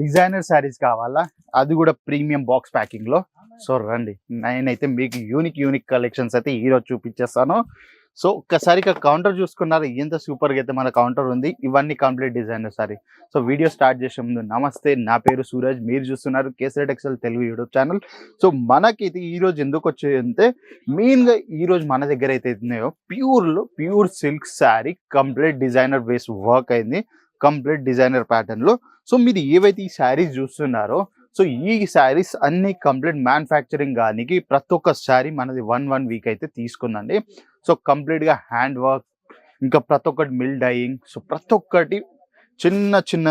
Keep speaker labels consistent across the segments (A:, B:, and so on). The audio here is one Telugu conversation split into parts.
A: డిజైనర్ శారీస్ కావాలా? అది కూడా ప్రీమియం బాక్స్ ప్యాకింగ్లో సో రండి. నేనైతే మీకు యూనిక్ యూనిక్ కలెక్షన్స్ అయితే ఈరోజు చూపించేస్తాను సో ఒక్కసారి ఇక్కడ కౌంటర్ చూసుకున్నారు. ఎంత సూపర్గా అయితే మన కౌంటర్ ఉంది. ఇవన్నీ complete designer sorry so video start చేసే ముందు నమస్తే. నా పేరు సూరజ్. మీరు చూస్తున్నారు Kesari textile Telugu YouTube channel. So మనకి ఇది ఈ రోజు ఎందుకు వచ్చాయంటే మెయిన్గా ఈరోజు మన దగ్గర అయితే ఉన్నాయో ప్యూర్లో pure silk sari complete designer base work అయింది. కంప్లీట్ డిజైనర్ ప్యాటర్న్లో సో మీరు ఏవైతే ఈ శారీస్ చూస్తున్నారో సో ఈ శారీస్ అన్ని కంప్లీట్ మ్యానుఫ్యాక్చరింగ్ కానీ ప్రతి ఒక్క శారీ మనది వన్ వన్ వీక్ అయితే తీసుకుందండి. సో కంప్లీట్గా హ్యాండ్ వర్క్ ఇంకా ప్రతి ఒక్కటి మిల్ డైయింగ్ సో ప్రతి ఒక్కటి చిన్న చిన్న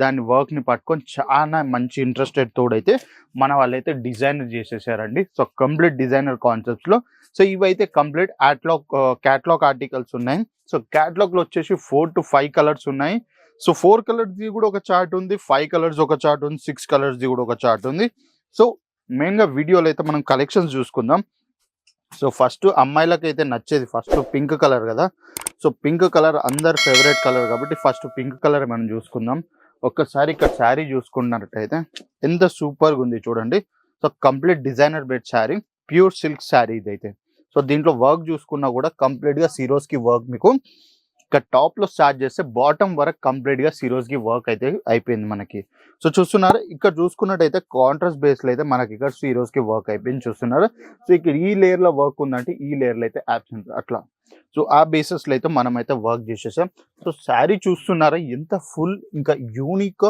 A: దాని వర్క్ని పట్టుకొని చాలా మంచి ఇంట్రెస్టెడ్ తోడైతే మన వాళ్ళైతే డిజైనర్ చేసేసారండి. సో కంప్లీట్ డిజైనర్ కాన్సెప్ట్స్లో సో ఇవైతే కంప్లీట్ క్యాట్లాగ్ క్యాట్లాగ్ ఆర్టికల్స్ ఉన్నాయి. సో క్యాట్లాగ్లో వచ్చేసి ఫోర్ టు ఫైవ్ కలర్స్ ఉన్నాయి. సో ఫోర్ కలర్స్ ది కూడా ఒక చార్ట్ ఉంది ఫైవ్ కలర్స్ ఒక చార్ట్ ఉంది సిక్స్ కలర్స్ది కూడా ఒక చార్ట్ ఉంది. సో మెయిన్గా వీడియోలో అయితే మనం కలెక్షన్స్ చూసుకుందాం. సో ఫస్ట్ అమ్మాయిలకు అయితే నచ్చేది ఫస్ట్ పింక్ కలర్ కదా. సో పింక్ కలర్ అందరు ఫేవరెట్ కలర్ కాబట్టి ఫస్ట్ పింక్ కలర్ మనం చూసుకుందాం. ఒక్కసారి ఇక్కడ శారీ చూసుకున్నట్టయితే ఎంత సూపర్గా ఉంది చూడండి. So complete designer based sari pure silk sari ఇదైతే. సో దీంట్లో వర్క్ చూసుకున్నా కూడా కంప్లీట్గా సీరోస్కి వర్క్ మీకు. ఇక్కడ టాప్లో స్టార్ట్ చేస్తే బాటమ్ వరకు కంప్లీట్గా సిరోస్కి వర్క్ అయితే అయిపోయింది మనకి. సో చూస్తున్నారు ఇక్కడ చూసుకున్నట్టయితే కాంట్రాస్ట్ బేస్లో అయితే మనకి ఇక్కడ సిరోస్కి వర్క్ అయిపోయింది చూస్తున్నారు. సో ఇక్కడ ఈ లేయర్లో వర్క్ ఉందంటే ఈ లేయర్లో అయితే యాబ్సెంట్ అట్లా. సో ఆ బేసిస్లో అయితే మనం అయితే వర్క్ చేసేసాం. సో శారీ చూస్తున్నారా ఎంత ఫుల్ ఇంకా unique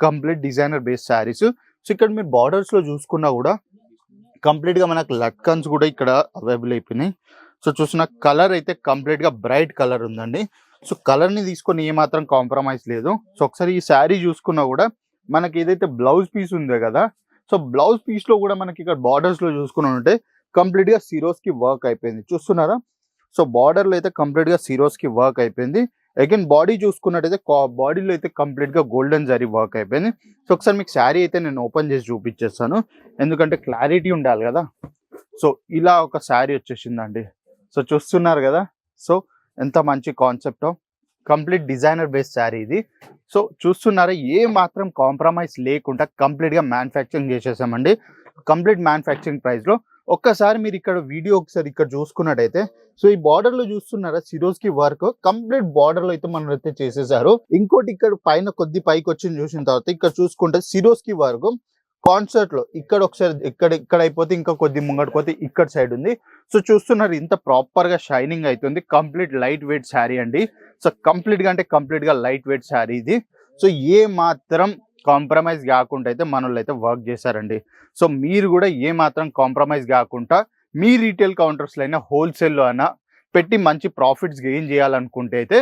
A: complete designer base saris. So ఇక్కడ మీరు బార్డర్స్లో చూసుకున్నా కూడా కంప్లీట్గా మనకు లట్కన్స్ కూడా ఇక్కడ అవైలబుల్ అయిపోయినాయి. సో చూసిన కలర్ అయితే కంప్లీట్గా బ్రైట్ కలర్ ఉందండి. సో కలర్ని తీసుకొని ఏమాత్రం కాంప్రమైజ్ లేదు. సో ఒకసారి ఈ శారీ చూసుకున్నా కూడా మనకి ఏదైతే బ్లౌజ్ పీస్ ఉందో కదా సో బ్లౌజ్ పీస్లో కూడా మనకి ఇక్కడ బార్డర్స్లో చూసుకుని ఉంటే కంప్లీట్గా సిరోస్కి వర్క్ అయిపోయింది. చూస్తున్నారా? సో బార్డర్లో అయితే కంప్లీట్గా సిరోస్కి వర్క్ అయిపోయింది. అగైన్ బాడీ చూసుకున్నట్టయితే బాడీలో అయితే కంప్లీట్గా గోల్డెన్ జరీ వర్క్ అయిపోయింది. సో ఒకసారి మీకు శారీ అయితే నేను ఓపెన్ చేసి చూపించేస్తాను. ఎందుకంటే క్లారిటీ ఉండాలి కదా. సో ఇలా ఒక శారీ వచ్చేసిందండి. సో చూస్తున్నారు కదా. సో ఎంత మంచి concept complete designer base sari ఇది. సో చూస్తున్నారా ఏ మాత్రం కాంప్రమైజ్ లేకుండా కంప్లీట్గా మ్యానుఫ్యాక్చరింగ్ చేసేసామండి. కంప్లీట్ మ్యానుఫ్యాక్చరింగ్ ప్రైస్లో ఒక్కసారి మీరు ఇక్కడ వీడియో ఒకసారి ఇక్కడ చూసుకున్నట్టయితే సో ఈ బార్డర్లో చూస్తున్నారా సిరోజ్కి వర్క్ కంప్లీట్ బార్డర్లో అయితే మనం అయితే చేసేసారు. ఇంకోటి ఇక్కడ పైన కొద్ది పైకి వచ్చి చూసిన తర్వాత ఇక్కడ చూసుకుంటే సిరోజ్కి వర్క్ కాన్సర్ట్లో ఇక్కడ ఒకసారి ఇక్కడ ఇక్కడ అయిపోతే ఇంకా కొద్ది ముంగడిపోతే ఇక్కడ సైడ్ ఉంది. సో చూస్తున్నారు ఇంత ప్రాపర్గా షైనింగ్ అవుతుంది కంప్లీట్ లైట్ వెయిట్ శారీ అండి. సో కంప్లీట్గా అంటే కంప్లీట్గా లైట్ వెయిట్ శారీ ఇది. సో ఏ మాత్రం కాంప్రమైజ్ కాకుండా అయితే మనల్ని అయితే వర్క్ చేశారండి. సో మీరు కూడా ఏ మాత్రం కాంప్రమైజ్ కాకుండా మీ రీటైల్ కౌంటర్స్లో అయినా హోల్సేల్లో అయినా పెట్టి మంచి ప్రాఫిట్స్ గెయిన్ చేయాలనుకుంటే అయితే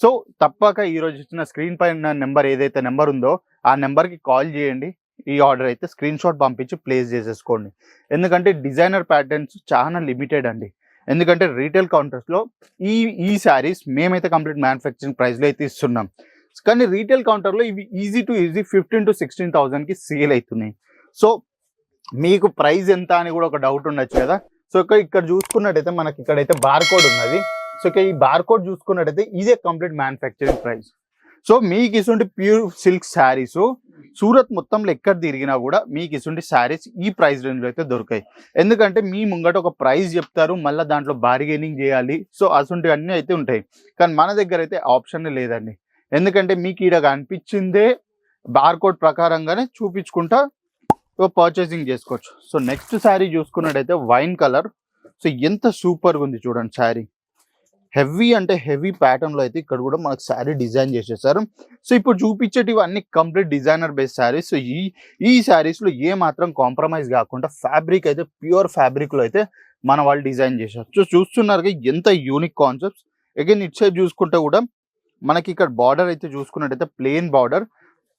A: సో తప్పక ఈరోజు ఇచ్చిన స్క్రీన్ పైన నెంబర్ ఏదైతే నెంబర్ ఉందో ఆ నెంబర్కి కాల్ చేయండి. ఈ ఆర్డర్ అయితే స్క్రీన్ షాట్ పంపించి ప్లేస్ చేసేసుకోండి. ఎందుకంటే డిజైనర్ ప్యాటర్న్స్ చాలా లిమిటెడ్ అండి. ఎందుకంటే రీటైల్ కౌంటర్స్లో ఈ ఈ శారీస్ మేమైతే కంప్లీట్ మ్యానుఫ్యాక్చరింగ్ ప్రైస్లో అయితే ఇస్తున్నాం. కానీ రీటైల్ కౌంటర్లో ఇవి easy to easy fifteen to sixteen థౌజండ్కి సేల్ అవుతున్నాయి. సో మీకు ప్రైస్ ఎంత అని కూడా ఒక డౌట్ ఉండొచ్చు కదా. సో ఇక్కడ ఇక్కడ చూసుకున్నట్టయితే మనకి ఇక్కడైతే బార్కోడ్ ఉన్నది. సో ఈ బార్కోడ్ చూసుకున్నట్టయితే ఇదే కంప్లీట్ మ్యానుఫ్యాక్చరింగ్ ప్రైస్. సో మీకు ఇటువంటి ప్యూర్ సిల్క్ శారీస్ సూరత్ మొత్తంలో ఎక్కడ తిరిగినా కూడా మీకు ఇటువంటి శారీస్ ఈ ప్రైస్ రేంజ్లో అయితే దొరికాయి ఎందుకంటే మీ ముంగట ఒక ప్రైస్ చెప్తారు మళ్ళీ దాంట్లో బార్గెనింగ్ చేయాలి. సో అసుంటివి అన్నీ అయితే ఉంటాయి. కానీ మన దగ్గర అయితే ఆప్షన్ లేదండి. ఎందుకంటే మీకు ఈడ అనిపించిందే బార్కోడ్ ప్రకారంగానే చూపించుకుంటా పర్చేసింగ్ చేసుకోవచ్చు. సో నెక్స్ట్ శారీ చూసుకున్నట్టయితే వైన్ కలర్ సో ఎంత సూపర్గా ఉంది చూడండి శారీ హెవీ అంటే హెవీ ప్యాటర్న్లో అయితే ఇక్కడ కూడా మనకు శారీ డిజైన్ చేసేసారు. సో ఇప్పుడు చూపించేటివి అన్ని complete designer based saris so ఈ ఈ శారీస్లో ఏ మాత్రం కాంప్రమైజ్ కాకుండా ఫ్యాబ్రిక్ అయితే ప్యూర్ ఫ్యాబ్రిక్లో అయితే మన వాళ్ళు డిజైన్ చేశారు. సో చూస్తున్నారు ఎంత unique concepts again it side చూసుకుంటే కూడా మనకి ఇక్కడ బార్డర్ అయితే చూసుకున్నట్టయితే ప్లెయిన్ బార్డర్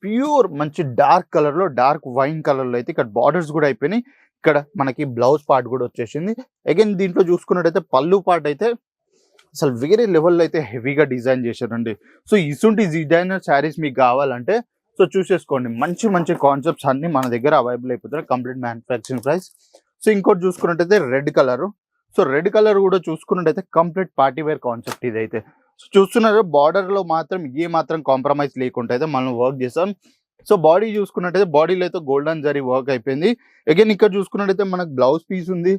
A: ప్యూర్ మంచి డార్క్ కలర్లో డార్క్ వైన్ కలర్లో అయితే ఇక్కడ బార్డర్స్ కూడా అయిపోయినాయి. ఇక్కడ మనకి బ్లౌజ్ పార్ట్ కూడా వచ్చేసింది. అగైన్ దీంట్లో చూసుకున్నట్టయితే పళ్ళు పార్ట్ అయితే అసలు వేరే లెవెల్లో అయితే హెవీగా డిజైన్ చేశారండి. సో ఇసుంటి డిజైనర్ శారీస్ మీకు కావాలంటే సో చూసేసుకోండి. మంచి మంచి కాన్సెప్ట్స్ అన్ని మన దగ్గర అవైలబుల్ అయిపోతున్నాయి. కంప్లీట్ మ్యానుఫ్యాక్చరింగ్ ప్రైస్ సో ఇంకోటి చూసుకున్నట్టయితే red colour so red colour కూడా చూసుకున్నట్టయితే కంప్లీట్ పార్టీ వేర్ కాన్సెప్ట్ ఇదైతే. సో చూస్తున్నారు బార్డర్లో మాత్రం ఏ మాత్రం కాంప్రమైజ్ లేకుండా అయితే మనం వర్క్ చేసాం సో బాడీ చూసుకున్నట్టయితే బాడీలో అయితే గోల్డెన్ జరీ వర్క్ అయిపోయింది. అగైన్ ఇక్కడ చూసుకున్నట్టయితే మనకు బ్లౌజ్ పీస్ ఉంది.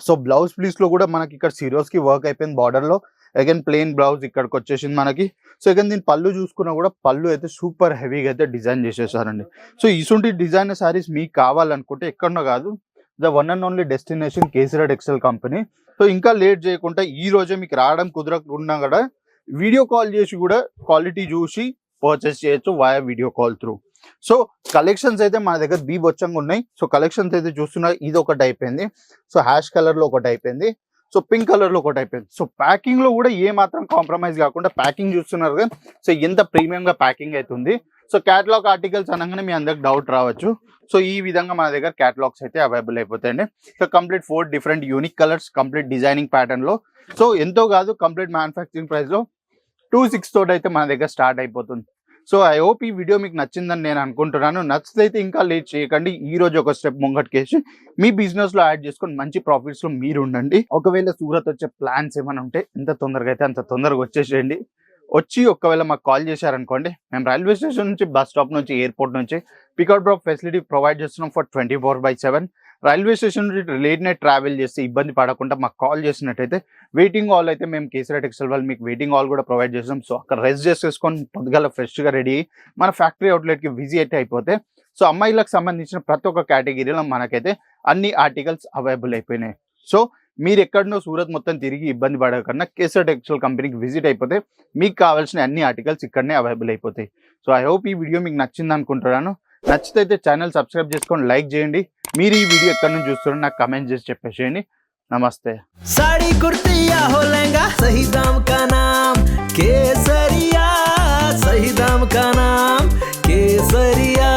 A: సో బ్లౌజ్ పీస్లో కూడా మనకి ఇక్కడ సిరోస్కి వర్క్ అయిపోయింది బార్డర్లో అగైన్ ప్లెయిన్ బ్లౌజ్ ఇక్కడికి వచ్చేసింది మనకి. సో అగైన్ దీని పళ్ళు చూసుకున్నా కూడా పళ్ళు అయితే సూపర్ హెవీగా అయితే డిజైన్ చేసేసారండి. సో ఇటువంటి డిజైనర్ సారీస్ మీకు కావాలనుకుంటే ఎక్కడో కాదు the one and only destination కేసీరాడ్ XL company so ఇంకా లేట్ చేయకుండా ఈ రోజే మీకు రావడం కుదరకుండా కూడా వీడియో కాల్ చేసి కూడా క్వాలిటీ చూసి పర్చేస్ చేయొచ్చు via video call through so collections అయితే మన దగ్గర బీభత్సంగా ఉన్నాయి. సో కలెక్షన్స్ అయితే చూస్తున్నా ఇది ఒకటి అయిపోయింది. సో హ్యాష్ కలర్లో ఒకటి అయిపోయింది. సో పింక్ కలర్లో ఒకటి అయిపోయింది. సో ప్యాకింగ్లో కూడా ఏ మాత్రం కాంప్రమైజ్ కాకుండా ప్యాకింగ్ చూస్తున్నారు కదా. సో ఎంత ప్రీమియంగా ప్యాకింగ్ అవుతుంది సో క్యాటలాగ్ ఆర్టికల్స్ అనగానే మీ అందరికి డౌట్ రావచ్చు. సో ఈ విధంగా మన దగ్గర క్యాటలాగ్స్ అయితే అవైలబుల్ అయిపోతాయండి. So complete four different unique colours complete designing ప్యాటర్న్లో సో ఎంతో కాదు కంప్లీట్ మ్యానుఫ్యాక్చరింగ్ ప్రైస్లో టూ సిక్స్ తోటి అయితే మన దగ్గర స్టార్ట్ అయిపోతుంది. సో ఐ హోప్ ఈ వీడియో మీకు నచ్చిందని నేను అనుకుంటున్నాను. నచ్చితే ఇంకా లేట్ చేయకండి. ఈ రోజు ఒక స్టెప్ ముంగట్కేసి మీ బిజినెస్లో యాడ్ చేసుకొని మంచి ప్రాఫిట్స్లో మీరు ఉండండి. ఒకవేళ సూరత్ వచ్చే ప్లాన్స్ ఏమైనా ఉంటే ఎంత తొందరగా అయితే అంత తొందరగా వచ్చేసేయండి. వచ్చి ఒకవేళ మాకు కాల్ చేశారనుకోండి మేము రైల్వే స్టేషన్ నుంచి బస్ స్టాప్ నుంచి ఎయిర్పోర్ట్ నుంచి పికౌట్ డ్రాప్ ఫెసిలిటీ ప్రొవైడ్ చేస్తున్నాం for twenty four by seven railway station నుండి లేట్ నైట్ ట్రావెల్ చేస్తే ఇబ్బంది పడకుండా మాకు కాల్ చేసినట్టయితే వెయిటింగ్ హాల్ అయితే మేము కేసీఆర్ టెక్స్టైల్ వాళ్ళు మీకు వెయిటింగ్ హాల్ కూడా ప్రొవైడ్ చేస్తాం. సో అక్కడ రెస్ట్ చేసేసుకొని పొద్దుగాల ఫ్రెష్గా రెడీ మన ఫ్యాక్టరీ అవుట్లెట్కి విజిట్ అయిపోతే సో అమ్మాయిలకు సంబంధించిన ప్రతి ఒక్క కేటగిరీలో మనకైతే అన్ని ఆర్టికల్స్ అవైలబుల్ అయిపోయినాయి. సో మీరు ఎక్కడనో సూరత్ మొత్తం తిరిగి ఇబ్బంది పడకుండా కేసర్ టెక్స్టైల్ కంపెనీకి విజిట్ అయిపోతే మీకు కావాల్సిన అన్ని ఆర్టికల్స్ ఇక్కడనే అవైలబుల్ అయిపోతాయి. సో ఐ హోప్ ఈ వీడియో మీకు నచ్చింది అనుకుంటున్నాను. నచ్చితే ఛానల్ సబ్స్క్రైబ్ చేసుకొని లైక్ చేయండి. మీరు ఈ వీడియో ఎక్కడి నుంచి చూస్తున్నారో నాకు కమెంట్ చేసి చెప్పేసేయండి. నమస్తే.
B: సాడీ కుర్తియా హో లెంగా సహీ దామ్ కా నామ్ కేసరియా సహీ దామ్ కా నామ్ కేసరియా